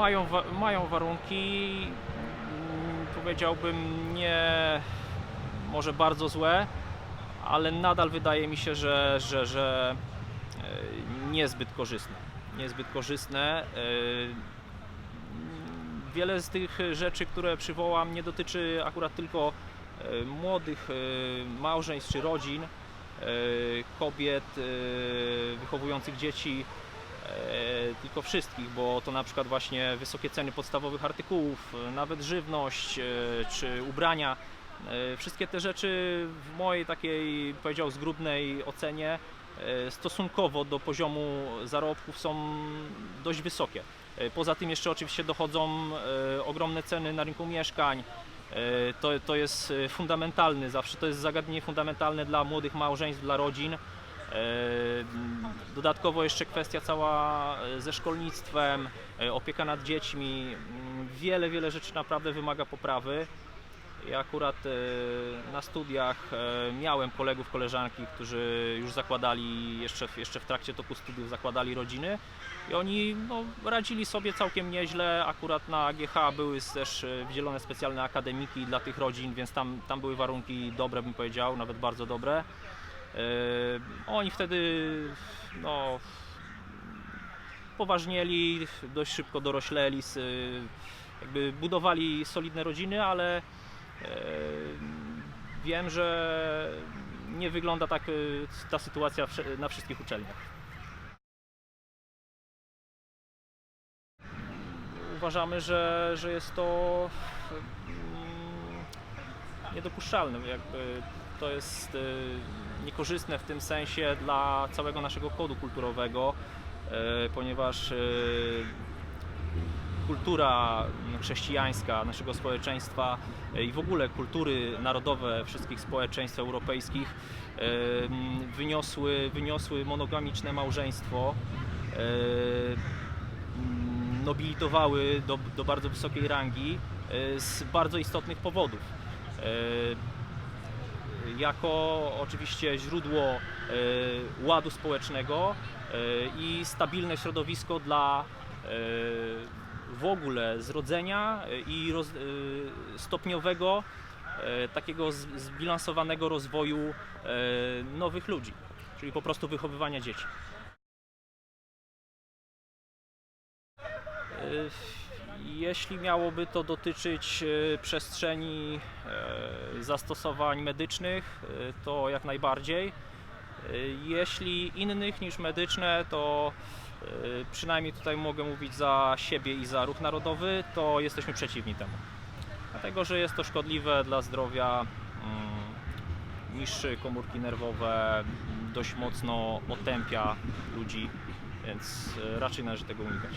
mają, mają warunki, mm, powiedziałbym nie może bardzo złe, ale nadal wydaje mi się, że, że, że e, niezbyt korzystne. Niezbyt korzystne. E, Wiele z tych rzeczy, które przywołam, nie dotyczy akurat tylko e, młodych małżeństw czy rodzin, kobiet wychowujących dzieci, tylko wszystkich, bo to na przykład właśnie wysokie ceny podstawowych artykułów, e, nawet żywność e, czy ubrania. E, Wszystkie te rzeczy w mojej takiej, powiedział, zgrubnej ocenie stosunkowo do poziomu zarobków są dość wysokie. Poza tym jeszcze oczywiście dochodzą ogromne ceny na rynku mieszkań. To, to jest fundamentalny, zawsze to jest zagadnienie fundamentalne dla młodych małżeństw, dla rodzin. E, Dodatkowo jeszcze kwestia cała e, ze szkolnictwem, e, opieka nad dziećmi. Mm, Wiele, wiele rzeczy naprawdę wymaga poprawy. Ja akurat na studiach miałem kolegów, koleżanki, którzy już zakładali, jeszcze, jeszcze w trakcie toku studiów zakładali rodziny i oni no, radzili sobie całkiem nieźle. Akurat na AGH były też wydzielone specjalne akademiki dla tych rodzin, więc tam, tam były warunki dobre, bym powiedział, nawet bardzo dobre. E, Oni wtedy no, poważnieli, dość szybko dorośleli, jakby budowali solidne rodziny, ale e, wiem, że nie wygląda tak e, ta sytuacja na wszystkich uczelniach. Uważamy, że, że jest to mm, niedopuszczalne. Jakby to jest e, niekorzystne w tym sensie dla całego naszego kodu kulturowego, e, ponieważ e, kultura chrześcijańska naszego społeczeństwa i w ogóle kultury narodowe wszystkich społeczeństw europejskich wyniosły, wyniosły monogamiczne małżeństwo, e, m, nobilitowały do, do bardzo wysokiej rangi z bardzo istotnych powodów. Jako oczywiście źródło e, ładu społecznego e, i stabilne środowisko dla e, w ogóle zrodzenia i roz, stopniowego, takiego zbilansowanego rozwoju nowych ludzi, czyli po prostu wychowywania dzieci. Jeśli miałoby to dotyczyć e, przestrzeni e, zastosowań medycznych, e, to jak najbardziej. Jeśli innych niż medyczne, to przynajmniej tutaj mogę mówić za siebie i za ruch narodowy, to jesteśmy przeciwni temu. Dlatego, że jest to szkodliwe dla zdrowia, mm, niszczy komórki nerwowe, dość mocno otępia ludzi, więc raczej należy tego unikać.